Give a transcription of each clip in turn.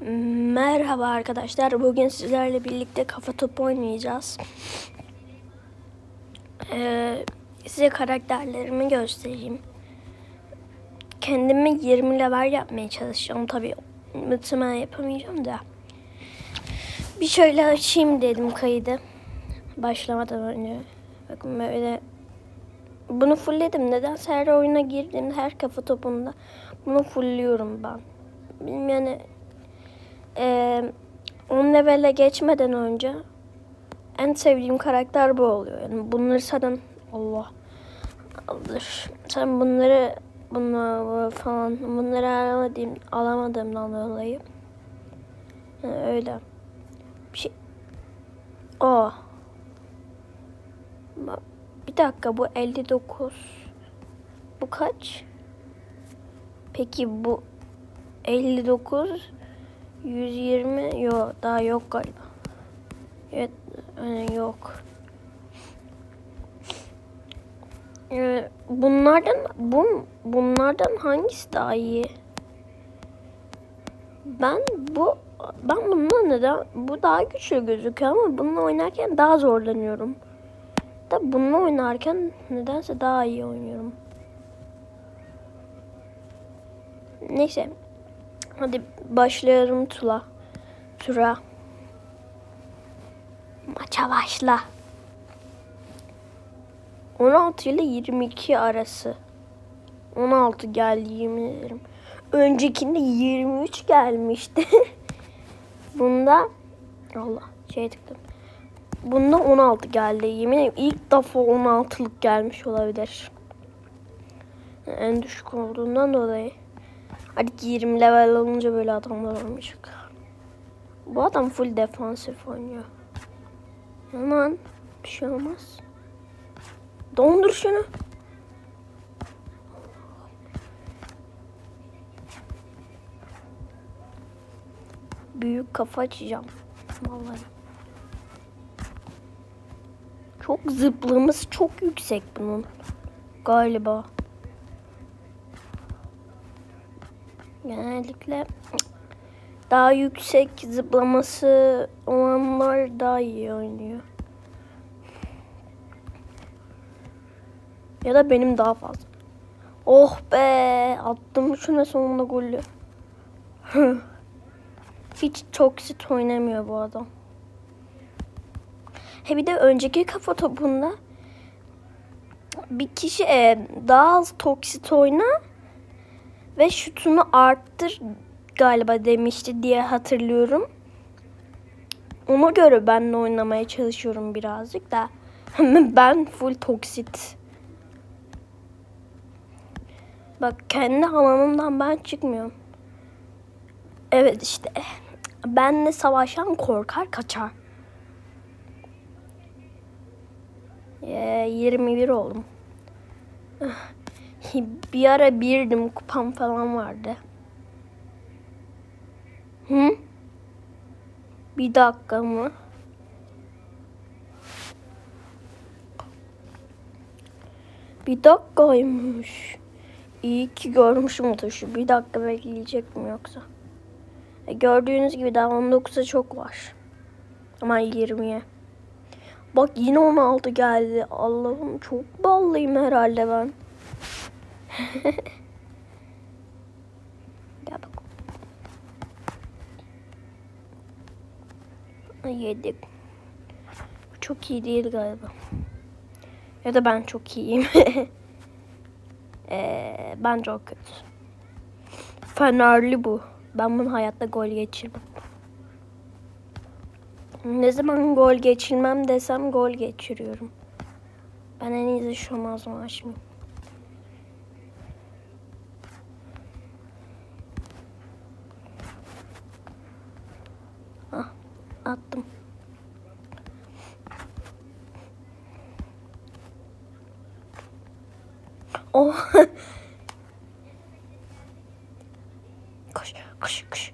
Merhaba arkadaşlar. Bugün sizlerle birlikte kafa topu oynayacağız. Ee, size karakterlerimi göstereyim. Kendimi 20 level yapmaya çalışacağım. Tabii muhtemelen yapamayacağım da. Bir şöyle açayım dedim kaydı. Başlamadan önce. Bakın böyle bunu fullledim. Nedense her oyuna girdiğimde her kafa topunda bunu fullliyorum ben. Bilmiyorum yani ee, 10 level'e geçmeden önce en sevdiğim karakter bu oluyor. Yani bunları zaten Allah alır. Sen bunları bunları falan bunları alamadığım, alamadığımdan dolayı yani öyle bir şey. O. Bir dakika bu 59. Bu kaç? Peki bu 59 120 yok daha yok galiba. Evet yani yok. Ee, bunlardan bu bunlardan hangisi daha iyi? Ben bu ben bununla neden bu daha güçlü gözüküyor ama bununla oynarken daha zorlanıyorum. Da bununla oynarken nedense daha iyi oynuyorum. Neyse Hadi başlayalım Tula. Tura. Maça başla. 16 ile 22 arası. 16 geldi yemin ederim. Öncekinde 23 gelmişti. Bunda Allah şey tıkladım. Bunda 16 geldi. Yemin ederim ilk defa 16'lık gelmiş olabilir. En düşük olduğundan dolayı. Artık 20 level olunca böyle adamlar olmayacak. Bu adam full defansif oynuyor. Aman bir şey olmaz. Dondur şunu. Büyük kafa açacağım. Vallahi. Çok zıplaması çok yüksek bunun. Galiba. Genellikle daha yüksek zıplaması olanlar daha iyi oynuyor. Ya da benim daha fazla. Oh be attım şuna sonunda golü. Hiç toksit oynamıyor bu adam. He bir de önceki kafa topunda bir kişi e, daha az toksit oyna ve şutunu arttır galiba demişti diye hatırlıyorum. Ona göre ben de oynamaya çalışıyorum birazcık da. ben full toksit. Bak kendi alanımdan ben çıkmıyorum. Evet işte. Benle savaşan korkar kaçar. Ee, 21 oldum. Bir ara birdim kupam falan vardı. Hı? Bir dakika mı? Bir dakikaymış. İyi ki görmüşüm o tuşu. Bir dakika bekleyecek mi yoksa? E gördüğünüz gibi daha 19'a çok var. Ama 20'ye. Bak yine 16 geldi. Allah'ım çok ballıyım herhalde ben. Gel bak. Yedik. Çok iyi değil galiba. Ya da ben çok iyiyim. ee, ben çok kötü. Fenerli bu. Ben bunu hayatta gol geçirmem. Ne zaman gol geçirmem desem gol geçiriyorum. Ben en iyisi şu mazma açmayayım. Ah, attım. Oh. Koş, koş, koş.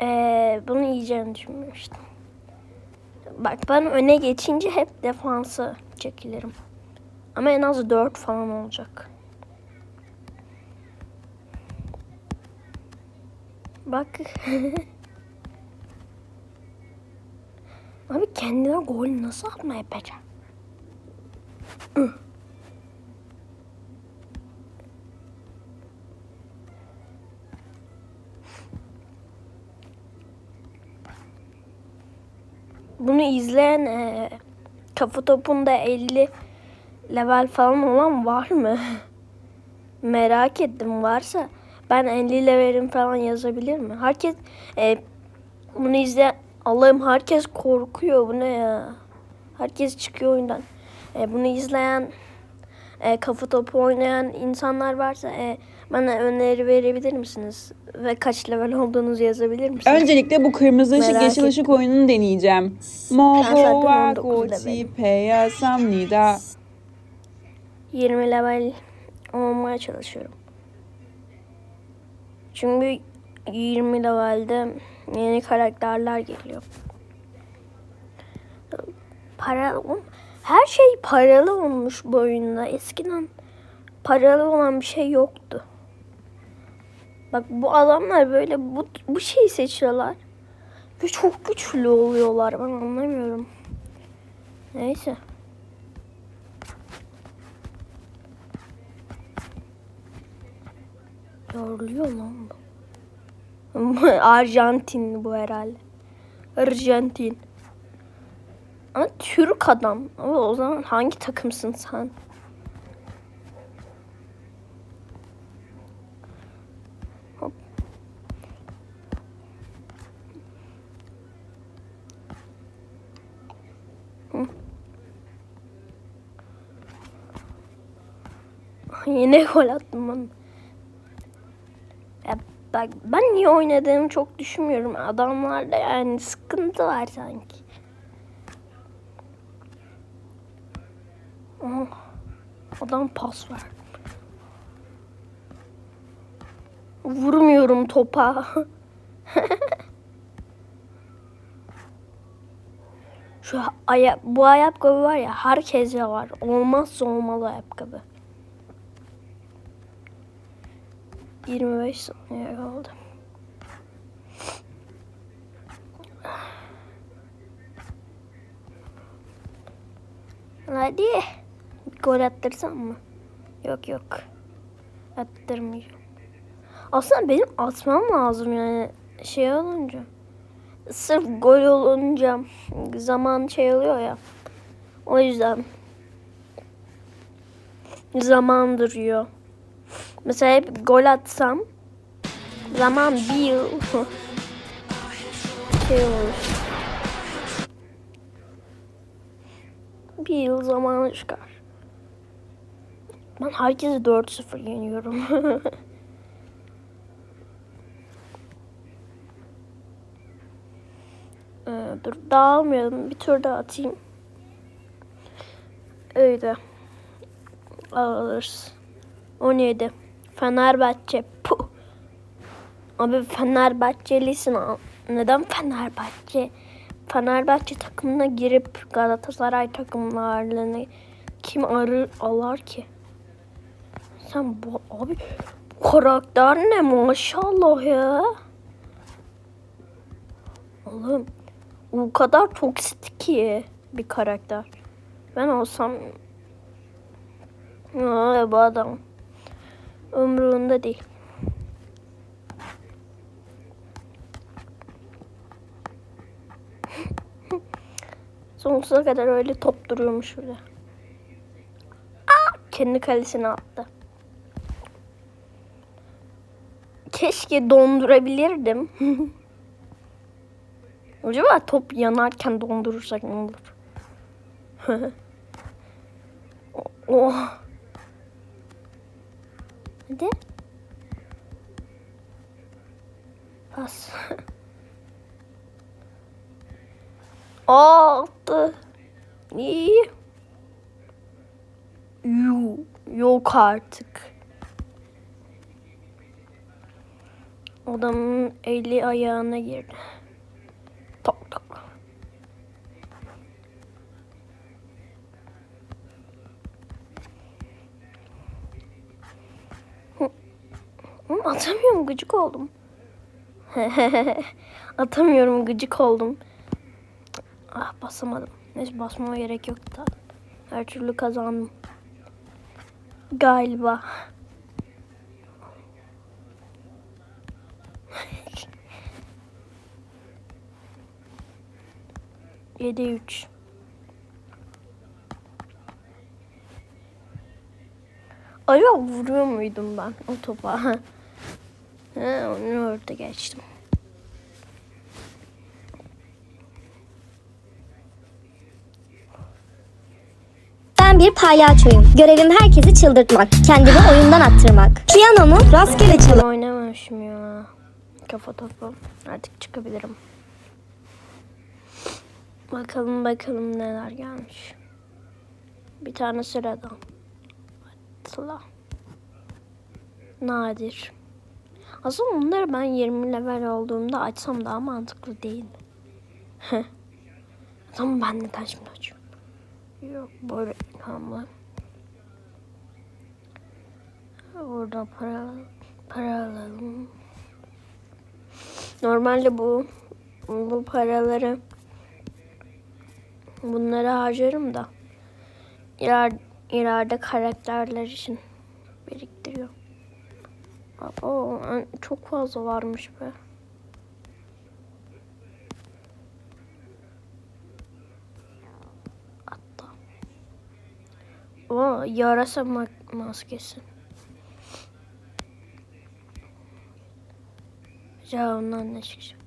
Ee, bunu yiyeceğini düşünmüştüm. Bak ben öne geçince hep defansa çekilirim. Ama en az 4 falan olacak. Bak. Abi kendine gol nasıl atma yapacak? Bunu izleyen e, kafa topunda 50 level falan olan var mı? Merak ettim varsa ben 50 levelim falan yazabilir mi? Herkes e, bunu izle Allah'ım herkes korkuyor bu ne ya? Herkes çıkıyor oyundan. E, bunu izleyen e, kafa topu oynayan insanlar varsa e, bana öneri verebilir misiniz? Ve kaç level olduğunuzu yazabilir misiniz? Öncelikle bu kırmızı ışık Merak yeşil ettim. ışık oyununu deneyeceğim. zaten Mogowa 19 gochi levelim. peyasamnida. 20 level olmaya çalışıyorum. Çünkü 20 levelde yeni karakterler geliyor. Para, her şey paralı olmuş bu oyunda. Eskiden paralı olan bir şey yoktu. Bak bu adamlar böyle bu, bu şeyi seçiyorlar. Ve çok güçlü oluyorlar. Ben anlamıyorum. Neyse. Yoruluyor lan bu. Arjantin bu herhalde. Arjantin. Ama Türk adam. Ama o zaman hangi takımsın sen? Yine gol attım ben. Ben niye oynadığımı çok düşünmüyorum. Adamlarda yani sıkıntı var sanki. Aha, adam pas ver. Vurmuyorum topa. Şu aya bu ayakkabı var ya herkese var. Olmazsa olmalı ayakkabı. 25 saniye kaldı. Hadi. Gol attırsam mı? Yok yok. Attırmayacağım. Aslında benim atmam lazım yani şey olunca. Sırf gol olunca zaman şey oluyor ya. O yüzden zaman duruyor. Mesela hep gol atsam zaman bir yıl şey olur. Bir yıl zaman çıkar. Ben herkesi 4-0 yeniyorum. ee, dur dağılmayalım. Bir tur daha atayım. Öyle. Alırız. 17. Fenerbahçe. Puh. Abi Fenerbahçelisin. Neden Fenerbahçe? Fenerbahçe takımına girip Galatasaray takımlarını kim arır alar ki? Sen bu abi bu karakter ne maşallah ya. Oğlum o kadar toksik ki bir karakter. Ben olsam Aa, bu adam umruunda değil. Sonsuza kadar öyle top duruyormuş öyle. Aa, kendi kalesine attı. Keşke dondurabilirdim. Acaba top yanarken dondurursak ne olur? oh. Hadi. Pas. Aa, attı. İyi. Yok artık. Adamın eli ayağına girdi. Tok tok. Atamıyorum gıcık oldum. Atamıyorum gıcık oldum. Ah basamadım. Neyse basmama gerek yoktu. Her türlü kazandım. Galiba. Yedi üç. Acaba vuruyor muydum ben o topa? He, onu orada geçtim. Ben bir palyaçoyum. Görevim herkesi çıldırtmak, kendimi oyundan attırmak. Piyanomu rastgele çalıp Oynamamışım ya. Kafa topu. Artık çıkabilirim. Bakalım bakalım neler gelmiş. Bir tane sıradan. Atla. Nadir. Aslında bunları ben 20 level olduğumda açsam daha mantıklı değil mi? Ben neden şimdi açıyorum? Yok böyle ilhamlı. Burada para para alalım. Normalde bu bu paraları bunları harcarım da iler, ileride karakterler için biriktiriyor. Oo, çok fazla varmış be. Hatta. O yarasa ma- maskesi. Acaba ondan ne çıkacak?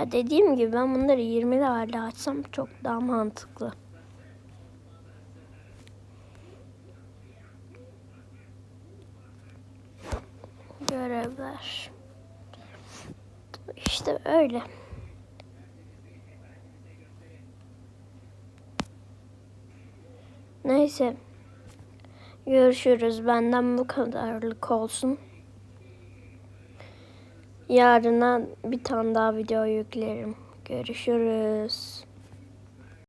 Ya dediğim gibi ben bunları 20 lirayla açsam çok daha mantıklı. Görevler. İşte öyle. Neyse. Görüşürüz. Benden bu kadarlık olsun. Yarına bir tane daha video yüklerim. Görüşürüz.